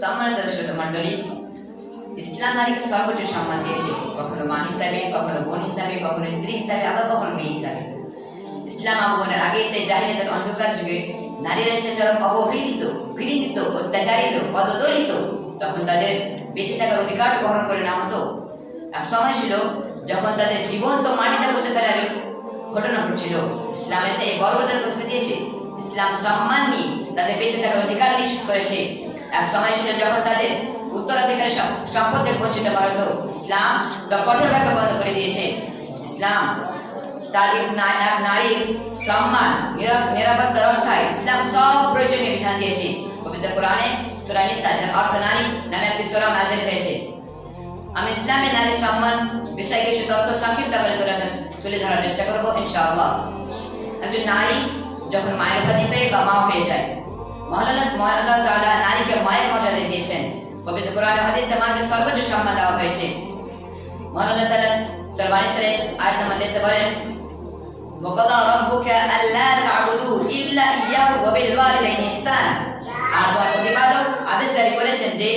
সম্মানিত শ্রোতা মণ্ডলী, ইসলাম নারীকে সর্বোচ্চ সম্মান দিয়েছে, কখনো মা হিসাবে, কখনো বোন হিসাবে, কখনো স্ত্রী হিসাবে, আবার কখনো মেয়ে হিসাবে। ইসলাম আগে সেই অন্ধকার যুগে নারীরা সে চরম অবহেলিত, ঘৃণিত, অত্যাচারিত, পদদলিত, তখন তাদের বেঁচে থাকার অধিকার গ্রহণ করে না হতো। এক সময় ছিল, যখন তাদের জীবন্ত মাটিতে পুঁতে ফেলার ঘটনা ঘটছিল। ইসলাম এসে এই বর্বরতার করে দিয়েছে। ইসলাম সম্মান নিয়ে তাদের বেঁচে থাকার অধিকার নিশ্চিত করেছে। নারী আমি ইসলামী নারীর সম্মান বিষয়ে কিছু তথ্য সংক্ষিপ্ত তুলে ধরার চেষ্টা করব, ইনশাআল্লাহ। একজন নারী যখন মায়ের উপাধি পেয়ে বা মা হয়ে যায় নারীকে মায়ের মর্যাদা দিয়েছেন পবিত্র কোরআন হাদিসে মাকে সর্বোচ্চ সম্মান দেওয়া হয়েছে মহাল্লা তাআলা সূরা বানী সূরা আয়াত নম্বর 10 বলেন وقضى ربك ألا تعبدوا إلا إياه وبالوالدين إحسانا আর তোমার প্রতিপালক আদেশ জারি করেছেন যে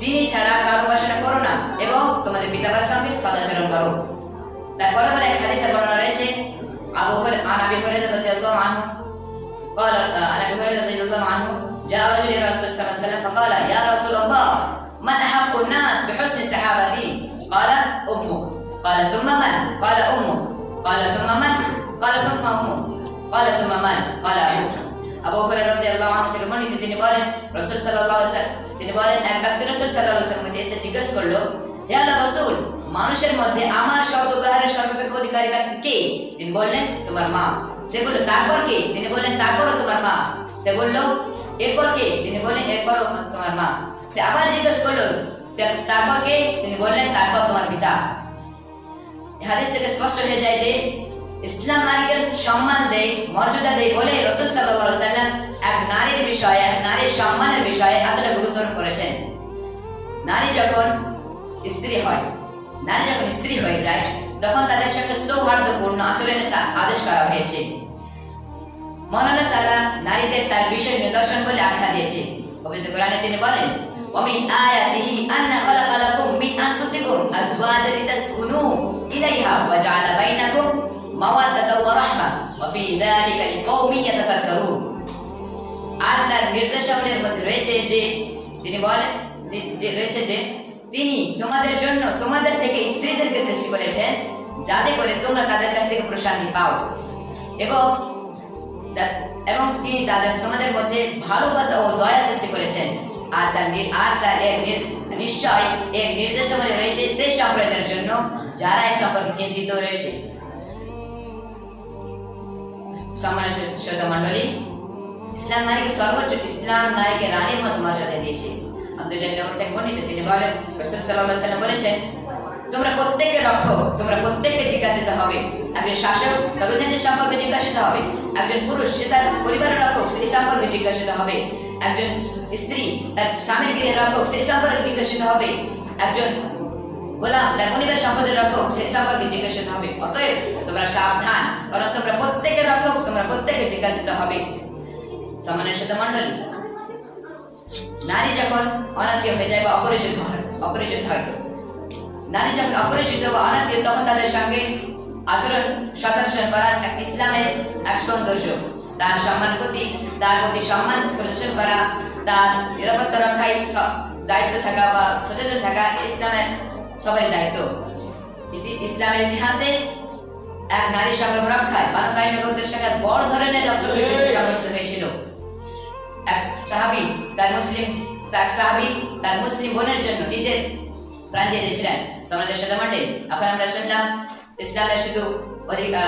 তিনি ছাড়া কার উপাসনা করো না এবং তোমাদের পিতামাতার সঙ্গে সদাচরণ করো তারপরে বলে এক হাদিসে বর্ণনা রয়েছে আবু হুরায়রা আন আবি হুরায়রা রাদিয়াল্লাহু আনহু قال عن ابي هريره رضي الله عنه جاء رجل الى رسول الله صلى الله عليه وسلم فقال يا رسول الله من احق الناس بحسن صحابتي قال امك قال ثم من قال امك قال ثم من قال ثم امك قال ثم من قال ابوك আবু হুরায়রা রাদিয়াল্লাহু আনহু থেকে বর্ণিত তিনি বলেন রাসূল সাল্লাল্লাহু আলাইহি ওয়াসাল্লাম তিনি বলেন এক ব্যক্তি রাসূল সাল্লাল্লাহু আলাইহি ওয়াসাল্লামকে এসে জিজ্ঞেস করলো হে আল্লাহ রাসূল মানুষের মধ্যে আমার শব্দ ব্যবহারের সর্বাপেক্ষা অধিকারী ব্যক্তি কে তিনি বললেন তোমার মা সে বলল তারপর কে? তিনি বললেন, তারপরও তোমার মা। সে বলল, এরপর কে? তিনি বললেন, এরপরও তোমার মা। সে আবার জিজ্ঞেস করল তারপর কে? তিনি বললেন, তারপর তোমার পিতা। হাদিস থেকে স্পষ্ট হয়ে যায় যে, ইসলাম নারীকে সম্মান দেয়, মর্যাদা দেয় বলে রসুল সাল্লাম এক নারীর বিষয়ে, এক নারীর সম্মানের বিষয়ে এতটা গুরুত্ব করেছেন। নারী যখন স্ত্রী হয়, নারী যখন স্ত্রী হয়ে যায় তখন তাদের সঙ্গে সৌহার্দ্যপূর্ণ আচরণের তা আদেশ করা হয়েছে মৌলানা তারা নারীদের তার বিশেষ নিদর্শন বলে আখ্যা দিয়েছে পবিত্র কোরআনে তিনি বলেন ومن آياته أن خلق لكم من أنفسكم أزواجا لتسكنوا إليها وجعل بينكم مودة ورحمة وفي ذلك لقوم يتفكرون আর তার নির্দেশাবলীর মধ্যে রয়েছে যে তিনি বলেন যে- যে রয়েছে যে তিনি তোমাদের জন্য তোমাদের থেকে স্ত্রীদেরকে সৃষ্টি করেছেন, যাতে করে তোমরা তাদের কাছ থেকে প্রশান্তি পাও। এবং এবং তিনি তাদের, তোমাদের মধ্যে ভালোবাসা ও দয়া সৃষ্টি করেছেন। আর তার আর তার এর নিশ্চয় এর নির্দেশাবলী রয়েছে সেই সম্প্রদায়ের জন্য যারা এই সম্পর্কে চিন্তিত রয়েছে। শ্রোতা মণ্ডলী, ইসলাম নারীকে সর্বোচ্চ ইসলাম নারীকে রানীর মতো মর্যাদা দিয়েছে। আব্দুল্লাহ ইবনে বর্ণিত তিনি বলেন, রাসূল আলাইহি সাল্লাম বলেছেন, তোমরা প্রত্যেকে রক্ষক, তোমরা প্রত্যেককে জিজ্ঞাসিত হবে। একজন শাসক অধীনের সম্পর্কে জিজ্ঞাসিত হবে। একজন পুরুষ, সে তার পরিবারের রক্ষক সেই সম্পর্কে জিজ্ঞাসিত হবে। একজন স্ত্রী তার স্বামীর গৃহের রক্ষক সেই সম্পর্কে জিজ্ঞাসিত হবে। একজন গোলাম তার পরিবার সম্পদের রক্ষক সেই সম্পর্কে জিজ্ঞাসিত হবে। অতএব তোমরা সাবধান, কারণ তোমরা প্রত্যেকের রক্ষক, তোমরা প্রত্যেকে জিজ্ঞাসিত হবে। সম্মানের সাথে মন্ডলী নারী যখন অনাত্মীয় হয়ে যায় বা অপরিচিত হয় অপরিচিত হয়। নারী যখন অপরিচিত বা অনাত্মীয়, তখন তাদের সঙ্গে আচরণ, সদাচরণ করার এক ইসলামের এক সৌন্দর্য। তার সম্মান প্রতি, তার প্রতি সম্মান প্রদর্শন করা, তার নিরাপত্তা রক্ষায় দায়িত্ব থাকা বা সচেতন থাকা ইসলামের সবারই দায়িত্ব। ইসলামের ইতিহাসে এক নারী সংগ্রাম রক্ষায় বানকাই নগরদের সঙ্গে বড় ধরনের রক্ত সংঘটিত হয়েছিল। এক সাহাবি তার মুসলিম, তার সাহাবি, তার মুসলিম বোনের জন্য নিজের প্রাণ দিয়ে দিয়েছিলেন। সমাজের মাঠে এখন আমরা শুনলাম, ইসলামের শুধু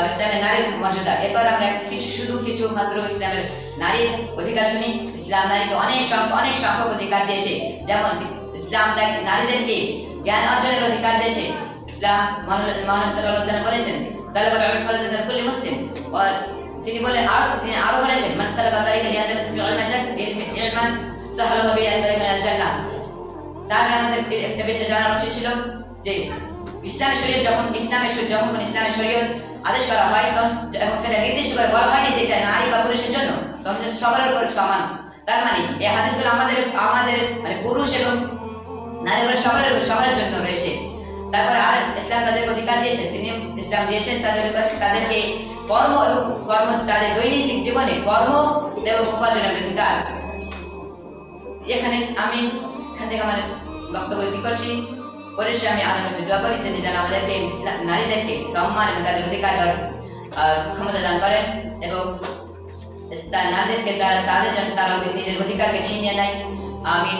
ইসলামের নারীর মর্যাদা। এরপর আমরা কিছু শুধু কিছু মাত্র ইসলামের নারীর অধিকার শুনি। ইসলাম নারীকে অনেক অনেক সংখ্যক অধিকার দিয়েছে। যেমন ইসলাম নারীদেরকে জ্ঞান অর্জনের অধিকার দিয়েছে। ইসলাম আলাইহি ওয়াসাল্লাম বলেছেন ইলম ফরজাতান কুল্লি মুসলিম। তিনি বলে আরও তিনি আরও বলেছেন, মান তারিকা ইলমান তারিকা আল জান্নাহ তার আমাদের একটা বিষয় জানার উচিত ছিল যে শরীয়ত যখন, ইসলামের যখন কোন ইসলামী শরীয়ত আদেশ করা হয়, তখন এবং সেটা নির্দিষ্ট করে বলা হয়নি যে এটা নারী বা পুরুষের জন্য, তখন সেটা সবার উপর সমান। তার মানে এই হাদিসগুলো আমাদের আমাদের মানে পুরুষ এবং নারী সবার সবার জন্য রয়েছে। তারপরে আর ইসলাম তাদের অধিকার দিয়েছেন, তিনি ইসলাম দিয়েছেন তাদের কাছে তাদেরকে কর্ম কর্ম, তাদের দৈনন্দিন জীবনে কর্ম এবং উপার্জনের অধিকার এখানে আমি, এখান থেকে আমার বক্তব্য করছি। পরিশেষে আমি আল্লাহ দোয়া করি, তিনি যেন আমাদেরকে, নারীদেরকে সম্মান এবং তাদের অধিকার ক্ষমতা দান করেন এবং নারীদেরকে, তারা, তাদের জন্য তারা নিজের অধিকারকে ছিনিয়ে নেয়। আমিন